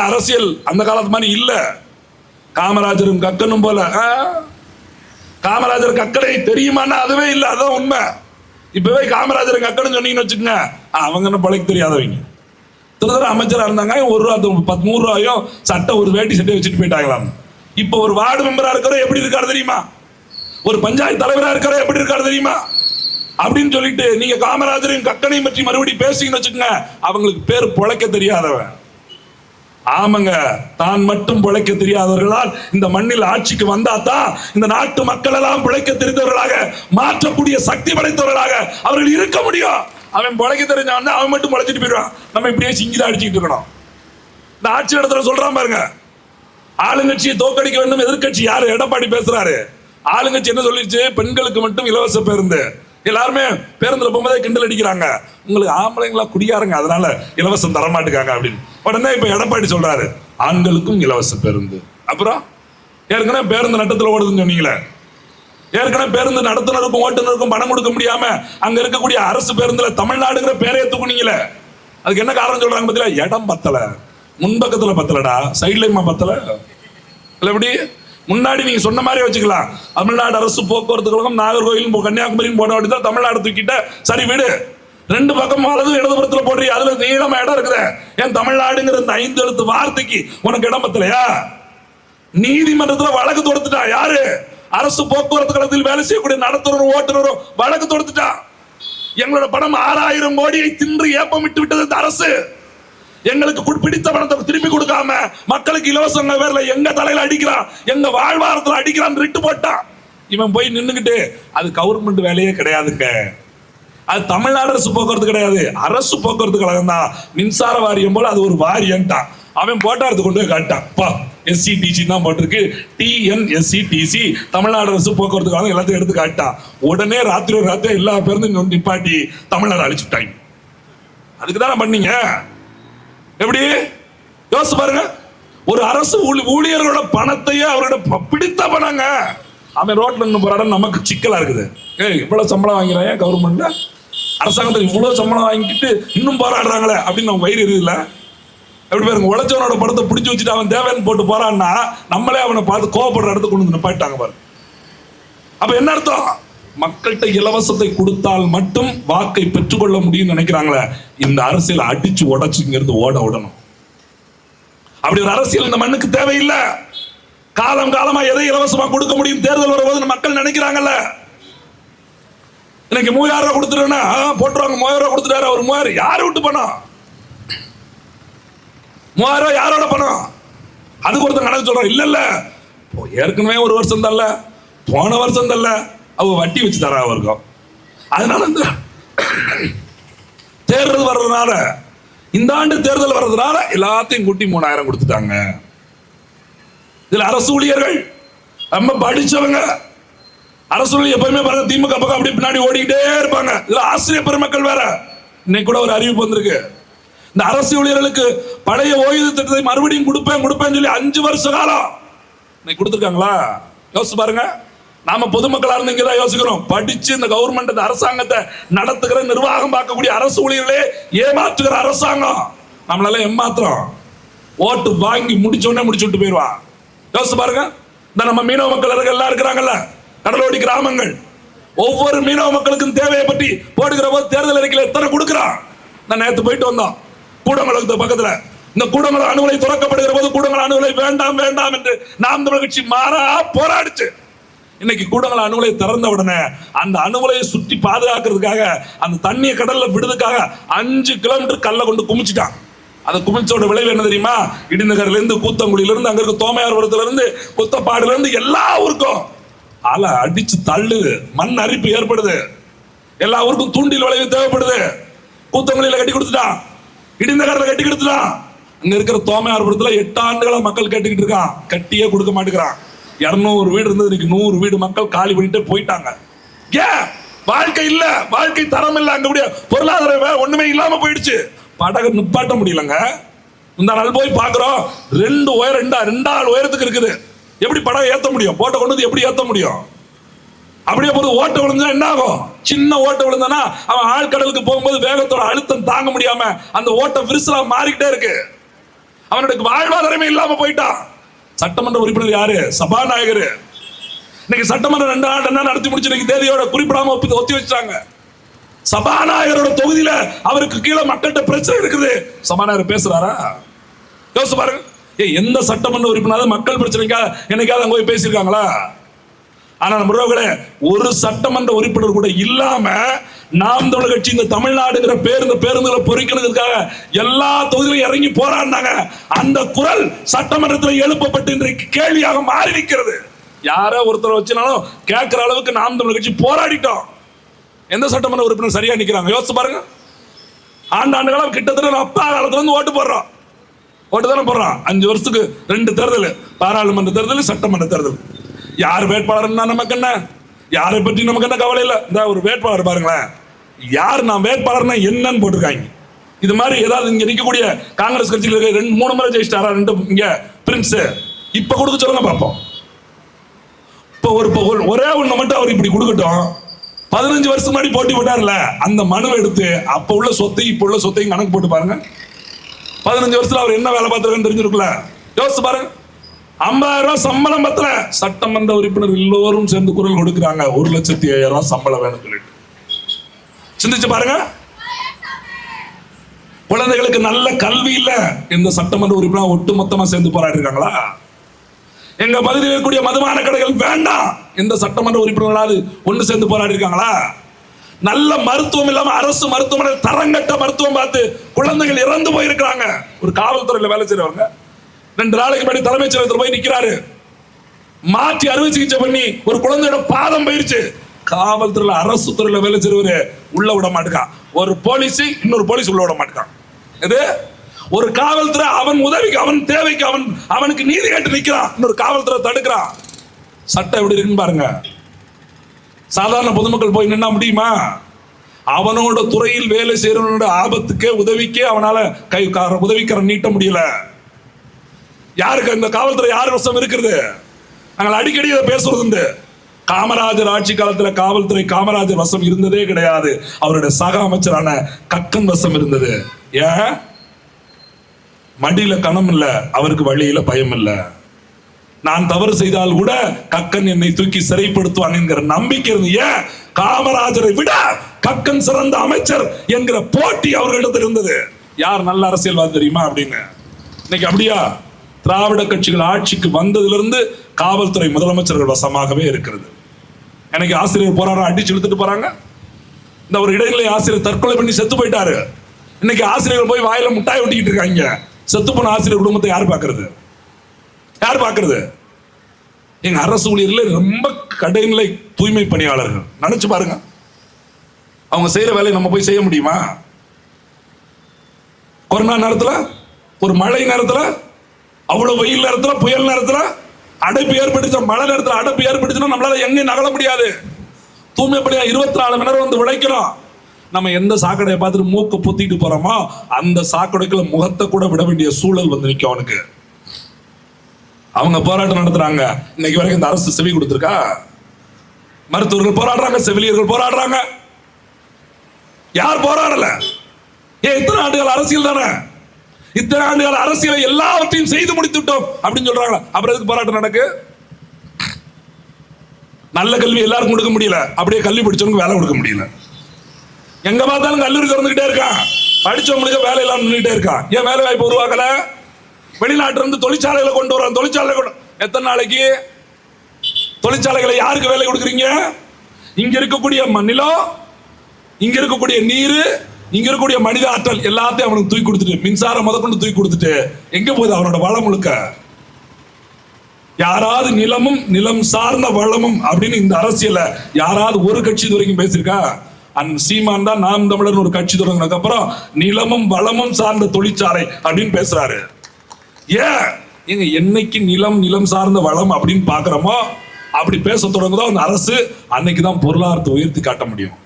அரசியல் அந்த காலத்து மாதிரி இல்ல. காமராஜரும் கக்கனும் போல. ஆ? காமராஜர் கக்கடை தெரியுமான்னா அதுவே இல்லை. அதான் உண்மை. இப்பவே காமராஜர் கக்கன்னு சொன்னீங்கன்னு வச்சுக்கோங்க. அவங்க என்ன பழைக்க தெரியாதவங்க. திருதர அமைச்சராக இருந்தாங்க. ஒரு ரூபா பத்து நூறு ரூபாயோ சட்டை ஒரு வேட்டி சட்டை வச்சுட்டு போயிட்டாங்களாம். இப்போ ஒரு வார்டு மெம்பராக இருக்கிற எப்படி இருக்காரு தெரியுமா? ஒரு பஞ்சாயத்து தலைவராக இருக்கிற எப்படி இருக்காரு தெரியுமா? அப்படின்னு சொல்லிட்டு நீங்க காமராஜரையும் கக்கனையும் பற்றி மறுபடியும் பேசிங்கன்னு வச்சுக்கோங்க. அவங்களுக்கு பேர் பொழைக்க தெரியாதவன். ஆமாங்க. தான் மட்டும் பிழைக்க தெரியாதவர்களால் இந்த மண்ணில் ஆட்சிக்கு வந்தா தான் இந்த நாட்டு மக்கள் எல்லாம் பிழைக்க தெரிந்தவர்களாக மாற்றக்கூடிய சக்தி படைத்தவர்களாக அவர்கள் இருக்க முடியும். அவன் பிழைக்க தெரிஞ்சவன் அவன் மட்டும் பிழைச்சிட்டு போயிடுவான். நம்ம இப்படியே சிங்கிதான் அடிச்சுட்டு இருக்கணும். இந்த ஆட்சி இடத்துல சொல்றான் பாருங்க. ஆளுங்கட்சியை தோக்கடிக்க வேண்டும். எதிர்க்கட்சி யாரு? எடப்பாடி பேசுறாரு. ஆளுங்கட்சி என்ன சொல்லிடுச்சு பெண்களுக்கு மட்டும் இலவச பேருந்து. எல்லாருமே பேருந்துல போகும்போதே கிண்டல் அடிக்கிறாங்க. உங்களுக்கு ஆம்பளைங்களா குடியாருங்க அதனால இலவசம் தர மாட்டுக்காங்க அப்படின்னு. உடனே இப்ப எடப்பாடி சொல்றாரு ஆண்களுக்கும் இலவச பேருந்து. அப்புறம்? ஏற்கனவே பேருந்து நட்டத்துல ஓடுதுன்னு சொன்னீங்களே. ஏற்கனவே பேருந்து நடத்துனருக்கும் ஓட்டுநருக்கும் பணம் கொடுக்க முடியாம அங்க இருக்கக்கூடிய அரசு பேருந்துல தமிழ்நாடுங்கிற பேரையே தூக்குனீங்களே. அதுக்கு என்ன காரணம் சொல்றாங்க பத்தில இடம் பத்தல. முன்பக்கத்துல பத்தலடா. சைட்லயுமா பத்தல? இல்ல எப்படி? முன்னாடி நீங்க சொன்ன மாதிரி வச்சுக்கலாம். தமிழ்நாடு அரசு போக்குவரத்து கழகம் நாகர்கோயில் போ- போன போட தான் தமிழ்நாடு தூக்கிட்ட. சரி விடு. ரெண்டு பக்கம் அல்லது இடதுபுறத்தில் போடுறீ அதுல நீளமா இடம் இருக்குது. ஏன் தமிழ்நாடுங்கிற இந்த ஐந்து எழுத்து வார்த்தைக்கு உனக்கு இடம் பத்தலையா? நீதிமன்றத்தில் வழக்கு தொடுத்துட்டா யாரு? அரசு போக்குவரத்து கழகத்தில் வேலை செய்யக்கூடிய நடத்துனரும் ஓட்டுநரும் வழக்கு தொடுத்துட்டா. எங்களோட பணம் ஆறாயிரம் கோடியை தின்று ஏப்பமிட்டு விட்டது இந்த அரசு. எங்களுக்கு பிடித்த பணத்தை திருப்பி கொடுக்காம மக்களுக்கு இலவசங்க பேர்ல எங்க தலையில அடிக்கிறான்? எங்க வாழ்வாரத்துல அடிக்கிறான் ரிட்டு போட்டான் இவன் போய் நின்னுகிட்டு அது கவர்மெண்ட் வேலையே கிடையாதுங்க. அது தமிழ்நாடு அரசு போக்குவரத்து கிடையாது. அரசு போக்குவரத்து கழகம் தான். மின்சார வாரியம் போல அது ஒரு வாரியம்ட்டான். அவன் போட்டா எடுத்து கொண்டு போய் காட்டான் பா எஸ்சிடிசி தான் போட்டிருக்கு. டிஎன்எஸ்சிடிசி தமிழ்நாடு அரசு போக்குவரத்து கழகம் எல்லாத்தையும் எடுத்து காட்டான் உடனே ராத்திரி ஒரு ராத்திரி எல்லா பேருந்தும் நிப்பாட்டி தமிழ்நாடு அழிச்சுட்டாங்க. அதுக்கு தானே பண்ணீங்க? எப்படி? யோசிச்சு பாருங்க. ஒரு அரசு ஊழியர்களோட பணத்தையே அவரோட ப- பிடித்த பணங்க. அவன் ரோட்ல நின்று போராட நமக்கு சிக்கலா இருக்குது. ஏய் இவ்வளவு சம்பளம் வாங்கிறான் கவர்மெண்ட்ல அரசாங்கத்தில் இவ்வளவு சம்பளம் வாங்கிட்டு இன்னும் போராடுறாங்களே அப்படின்னு நம்ம வயிறு இருக்குல்ல எப்படி பாருங்க உழைச்சவனோட படத்தை பிடிச்சி வச்சுட்டு அவன் தேவைன்னு போட்டு போறான்னா நம்மளே அவனை பார்த்து கோவப்படுற இடத்துக்கு கொண்டு வந்து நிப்பாட்டாங்க பாருங்க. அப்ப என்ன அர்த்தம்? மக்கள்கிட்ட இலவசத்தை கொடுத்தால் மட்டும் வாக்கை பெற்றுக்கொள்ள முடியும்னு நினைக்கிறாங்களே இந்த அரசியல் அடிச்சு உடைச்சு இங்கிருந்து ஓட விடணும். அப்படி ஒரு அரசியல் இந்த மண்ணுக்கு தேவையில்லை. காலம் காலமா எதை இலவசமா கொடுக்க முடியும்? தேர்தல் வரும்போது மக்கள் நினைக்கிறாங்கல்ல. இன்னைக்கு மூவாயிரம் ரூபாய் கொடுத்துருன்னா போட்டுருவாங்க. மூவாயிரம் ரூபாய் கொடுத்துட்டாரு அவர். மூவாயிரம் யாரு விட்டு பணம் மூவாயிரம் ரூபாய் யாரோட பணம் அதுக்கு ஒருத்தன் கணக்கு சொல்றோம் இல்ல இல்ல. ஏற்கனவே ஒரு வருஷம் தரல போன வருஷம் தரல அவங்க வட்டி வச்சு தரா இருக்கும் அதனால இந்த தேர்தல் வர்றதுனால இந்த ஆண்டு தேர்தல் வர்றதுனால எல்லாத்தையும் கூட்டி மூணாயிரம் கொடுத்துட்டாங்க. இதுல அரசு ஊழியர்கள் ரொம்ப படிச்சவங்க. அரசு ஊழியர் எப்பவுமே பாருங்க திமுக பக்கம் அப்படி பின்னாடி ஓடிக்கிட்டே இருப்பாங்க. இதுல ஆசிரியர் பெருமக்கள் வேற. இன்னைக்கு கூட ஒரு அறிவிப்பு வந்திருக்கு. இந்த அரசு ஊழியர்களுக்கு பழைய ஓய்வு திட்டத்தை மறுபடியும் கொடுப்பேன் கொடுப்பேன்னு சொல்லி அஞ்சு வருஷ காலம் இன்னைக்கு கொடுத்துருக்காங்களா? யோசிச்சு பாருங்க. நாம பொதுமக்களா இருந்து இங்கே தான் யோசிக்கிறோம். படிச்சு இந்த கவர்மெண்ட் இந்த அரசாங்கத்தை நடத்துகிற நிர்வாகம் பார்க்கக்கூடிய அரசு ஊழியர்களே ஏமாற்றுகிற அரசாங்கம். நம்மளால ஏமாத்துறோம். ஓட்டு வாங்கி முடிச்ச உடனே முடிச்சு விட்டு போயிடுவான் யோசிச்சு பாருங்க. இந்த நம்ம மீனவ மக்கள் எல்லாம் இருக்கிறாங்கல்ல. கடலோடி கிராமங்கள். ஒவ்வொரு மீனவ மக்களுக்கும் தேவையை பற்றி போடுகிற போது தேர்தல் அறிக்கையில் எத்தனை கொடுக்குறான்? நான் நேற்று போயிட்டு வந்தோம். கூடங்குளத்து பக்கத்தில். இந்த கூடங்குளம் அணுகுலை துறக்கப்படுகிற போது கூடங்குளம் அணுகுலை வேண்டாம் வேண்டாம் என்று நாம் தமிழ் கட்சி மாறா போராடிச்சு. இன்னைக்கு கூடங்கள அணுகுலை திறந்த உடனே அந்த அணுகுலையை சுற்றி பாதுகாக்கிறதுக்காக அந்த தண்ணியை கடல்ல விடுறதுக்காக அஞ்சு கிலோமீட்டர் கல்லை கொண்டு குமிச்சிட்டான். அந்த குமிச்சோட விளைவு என்ன தெரியுமா? இடிநகர்ல இருந்து கூத்தங்குடியில இருந்து அங்க இருக்க தோமையார்புரத்துல இருந்து குத்தப்பாடுல இருந்து எல்லா ஊருக்கும் அலை அடிச்சு தள்ளு மண் அரிப்பு ஏற்படுது. எல்லா ஊருக்கும் தூண்டில் விளைவு தேவைப்படுது. கூத்தங்குடியில கட்டி கொடுத்துட்டான். இடிநகர்ல கட்டி கொடுத்துட்டான். அங்க இருக்கிற தோமையார்புரத்துல எட்டு ஆண்டுகளா மக்கள் கேட்டுக்கிட்டு இருக்கான். கட்டியே கொடுக்க மாட்டேங்கிறான். இருநூறு வீடு இருந்தது இன்னைக்கு நூறு வீடு மக்கள் காலி பண்ணிட்டு போயிட்டாங்க. ஏன்? வாழ்க்கை இல்ல. வாழ்க்கை தரம் இல்ல அங்க கூடிய பொருளாதார ஒண்ணுமே இல்லாம போயிடுச்சு. படகு நிப்பாட்ட முடியலங்க. இந்த நாள் போய் பாக்குறோம். ரெண்டு உயரம் ரெண்டா ரெண்டாள் உயரத்துக்கு இருக்குது. எப்படி படகு ஏத்த முடியும்? போட்டை கொண்டு வந்து எப்படி ஏத்த முடியும்? அப்படியே போது ஓட்ட விழுந்தா என்ன ஆகும்? சின்ன ஓட்ட விழுந்தனா அவன் ஆழ்கடலுக்கு போகும்போது வேகத்தோட அழுத்தம் தாங்க முடியாம அந்த ஓட்ட விரிசலா மாறிக்கிட்டே இருக்கு. அவனுக்கு வாழ்வாதாரமே இல்லாம போயிட்டான். சட்டமன்ற உறுப்பினர் யாரு? சபாநாயகர். இன்னைக்கு சட்டமன்ற ரெண்டு நாள் என்ன நடத்தி முடிச்சு இன்னைக்கு தேதியோட குறிப்பிடாம ஒப்பி ஒத்தி வச்சாங்க சபாநாயகரோட தொகுதியில அவருக்கு கீழே மக்கள்கிட்ட பிரச்சனை இருக்குது. சபாநாயகர் பேசுறாரா? யோசிச்சு பாருங்க. ஏய் எந்த சட்டமன்ற உறுப்பினர் மக்கள் பிரச்சனைக்காக என்னைக்காவது அங்க போய் பேசியிருக்காங்களா? ஆனா நம்ம ஒரு சட்டமன்ற உறுப்பினர் கூட இல்லாம நாம் தமிழ் கட்சி இந்த தமிழ்நாடுங்கிற பேருந்து பேருந்துகளை பொறிக்கிறதுக்காக எல்லா தொகுதியிலும் இறங்கி போராடினாங்க. அந்த குரல் சட்டமன்றத்தில் எழுப்பப்பட்டு இன்றைக்கு கேள்வியாக மாறி நிற்கிறது. யாரோ ஒருத்தரை வச்சுனாலும் கேட்கிற அளவுக்கு நாம் தமிழ் கட்சி போராடிட்டோம். எந்த சட்டமன்ற உறுப்பினர் சரியா நிற்கிறாங்க யோசிச்சு பாருங்க. ஆண்டாண்டு காலம் கிட்டத்தட்ட நம்ம அப்பா காலத்துல இருந்து ஓட்டு போடுறோம். ஓட்டு தானே போடுறோம். அஞ்சு வருஷத்துக்கு ரெண்டு தேர்தல். பாராளுமன்ற தேர்தல் சட்டமன்ற தேர்தல். யார் வேட்பாளர்னா நமக்கு என்ன? யாரை பற்றி நமக்கு என்ன கவலை இல்லை? இந்த ஒரு வேட்பாளர் பாருங்களேன். யார் நான் வேட்பாளர்னா என்னன்னு போட்டிருக்காங்க. இது மாதிரி ஏதாவது இங்க நிற்கக்கூடிய காங்கிரஸ் கட்சியில் இருக்க ரெண்டு மூணு முறை ஜெயிச்சிட்டாரா ரெண்டு இங்க பிரின்ஸ் இப்ப கொடுக்க சொல்லுங்க பார்ப்போம் இப்போ ஒரு இப்போ ஒரே ஒன்று மட்டும் அவர் இப்படி கொடுக்கட்டும். பதினஞ்சு வருஷம் முன்னாடி போட்டி போட்டார்ல அந்த மனுவை எடுத்து அப்போ உள்ள சொத்தையும் இப்போ உள்ள சொத்தையும் கணக்கு போட்டு பாருங்க. பதினஞ்சு வருஷத்துல அவர் என்ன வேலை பார்த்துருக்கன்னு தெரிஞ்சிருக்குல்ல யோசிச்சு பாருங்க. ஐம்பதாயிரம் ரூபாய் சம்பளம் பத்தல. சட்டமன்ற உறுப்பினர் எல்லோரும் சேர்ந்து குரல் கொடுக்குறாங்க. ஒரு லட்சத்தி ஐயாயிரம் ரூபாய் சம்பளம் வேணும் சொல்லிட்டு. சிந்திச்சு பாருங்க. குழந்தைகளுக்கு நல்ல கல்வி இல்ல. இந்த சட்டமன்ற உறுப்பினர் ஒட்டுமொத்தமா சேர்ந்து போராடி இருக்காங்களா எங்க பகுதியில் இருக்கக்கூடிய மதுபான கடைகள் வேண்டாம். இந்த சட்டமன்ற உறுப்பினர்களாவது ஒன்று சேர்ந்து போராடி இருக்காங்களா நல்ல மருத்துவம் இல்லாம அரசு மருத்துவமனை தரங்கட்ட மருத்துவம் பார்த்து குழந்தைகள் இறந்து போயிருக்கிறாங்க. ஒரு காவல்துறையில வேலை செய்யறவங்க ரெண்டு நாளைக்கு முன்னாடி தலைமைச் செயலகத்தில் போய் நிற்கிறாரு மாற்றி அறுவை சிகிச்சை பண்ணி ஒரு குழந்தையோட பாதம் போயிருச்சு காவல்துறையில அரசு துறையில வேலை செய்வரு உள்ள விட மாட்டேங்கான் ஒரு போலீஸ் இன்னொரு போலீஸ் உள்ள விட மாட்டேங்கான் இது ஒரு காவல்துறை அவன் உதவிக்கு அவன் தேவைக்கு அவன் அவனுக்கு நீதி கேட்டு நிற்கிறான் இன்னொரு காவல்துறை தடுக்கிறான். சட்டம் எப்படி இருக்குன்னு பாருங்க. சாதாரண பொதுமக்கள் போய் நின்னா முடியுமா? அவனோட துறையில் வேலை செய்யறவனோட ஆபத்துக்கே உதவிக்கே அவனால கை கார உதவிக்கரம் நீட்ட முடியல. யாருக்கு இந்த காவல்துறை யார் வசம் இருக்கிறது? நாங்கள் அடிக்கடி இதை பேசுறது உண்டு. காமராஜர் ஆட்சி காலத்தில் காவல்துறை காமராஜர் வசம் இருந்ததே கிடையாது. அவருடைய சக அமைச்சரான கக்கன் வசம் இருந்தது. ஏன்? மடியில கணம் இல்லை அவருக்கு வழியில பயம் இல்லை. நான் தவறு செய்தால் கூட கக்கன் என்னை தூக்கி சிறைப்படுத்துவான் என்கிற நம்பிக்கை இருந்து ஏன்? காமராஜரை விட கக்கன் சிறந்த அமைச்சர் என்கிற போட்டி அவர்களிடத்தில் இருந்தது. யார் நல்ல அரசியல்வாதி தெரியுமா அப்படின்னு? இன்னைக்கு அப்படியா? திராவிட கட்சிகள் ஆட்சிக்கு வந்ததிலிருந்து காவல்துறை முதலமைச்சர்கள் வசமாகவே இருக்கிறது. எனக்கு ஆசிரியர் போராட்டம் அடிச்சு இழுத்துட்டு போறாங்க. இந்த ஒரு இடைநிலை ஆசிரியர் தற்கொலை பண்ணி செத்து போயிட்டாரு. இன்னைக்கு ஆசிரியர்கள் போய் வாயில முட்டாய் ஒட்டிக்கிட்டு இருக்காங்க. செத்து போன ஆசிரியர் குடும்பத்தை யார் பார்க்கறது யார் பார்க்கறது எங்க அரசு ஊழியர்கள் ரொம்ப கடைநிலை தூய்மை பணியாளர்கள். நினைச்சு பாருங்க. அவங்க செய்யற வேலையை நம்ம போய் செய்ய முடியுமா? கொரோனா நேரத்தில் ஒரு மழை நேரத்தில் அவ்வளவு வெயில் நேரத்துல புயல் நேரத்துல அடைப்பு ஏற்பட்டுச்சு மழை நேரத்தில் அடைப்பு ஏற்பட்டுச்சுன்னா நம்மளால எங்கேயும் நகல முடியாது. தூய்மைப்படியா இருபத்தி நாலு மணி நேரம் வந்து உழைக்கிறோம். நம்ம எந்த சாக்கடையை பார்த்துட்டு மூக்கு பொத்திட்டு போறோமோ அந்த சாக்கடைக்குள்ள முகத்தை கூட விட வேண்டிய சூழல் வந்து நிற்கும் அவனுக்கு. அவங்க போராட்டம் நடத்துறாங்க. இன்னைக்கு வரைக்கும் இந்த அரசு செவி கொடுத்துருக்கா? மருத்துவர்கள் போராடுறாங்க செவிலியர்கள் போராடுறாங்க. யார் போராடல? ஏன் இத்தனை ஆண்டுகள் அரசியல் தானே? இத்தனை ஆண்டுகள் அரசியலை எல்லாவற்றையும் செய்து முடித்து விட்டோம் அப்படின்னு சொல்றாங்க அப்புறம் எதுக்கு போராட்டம் நடக்கு? நல்ல கல்வி எல்லாருக்கும் கொடுக்க முடியல. அப்படியே கல்வி படிச்சவனுக்கு வேலை கொடுக்க முடியல. எங்க பார்த்தாலும் கல்லூரி திறந்துகிட்டே இருக்கான். படிச்சவங்களுக்கு வேலை இல்லாம நின்றுட்டே இருக்கான். ஏன் வேலை வாய்ப்பு உருவாக்கல? வெளிநாட்டுல இருந்து தொழிற்சாலைகளை கொண்டு வரோம் தொழிற்சாலை கொண்டு எத்தனை நாளைக்கு? தொழிற்சாலைகளை யாருக்கு வேலை கொடுக்குறீங்க? இங்க இருக்கக்கூடிய மண்ணிலம் இங்க இருக்கக்கூடிய நீர் இங்க இருக்கக்கூடிய மனித ஆற்றல் எல்லாத்தையும் அவனுக்கு தூக்கி கொடுத்துட்டு மின்சாரம் முதற்கொண்டு தூக்கி கொடுத்துட்டு எங்க போகுது அவனோட வளம் முழுக்க? யாராவது நிலமும் நிலம் சார்ந்த வளமும் அப்படின்னு இந்த அரசியல யாராவது ஒரு கட்சி இது வரைக்கும் பேசியிருக்கா? அன் சீமான் தான் நாம் தமிழர் ஒரு கட்சி தொடங்கினதுக்கு அப்புறம் நிலமும் வளமும் சார்ந்த தொழிற்சாலை அப்படின்னு பேசுறாரு. ஏன்? எங்க என்னைக்கு நிலம் நிலம் சார்ந்த வளம் அப்படின்னு பாக்குறோமோ அப்படி பேச தொடங்குதோ அந்த அரசு அன்னைக்கு தான் பொருளாதாரத்தை உயர்த்தி காட்ட முடியும்.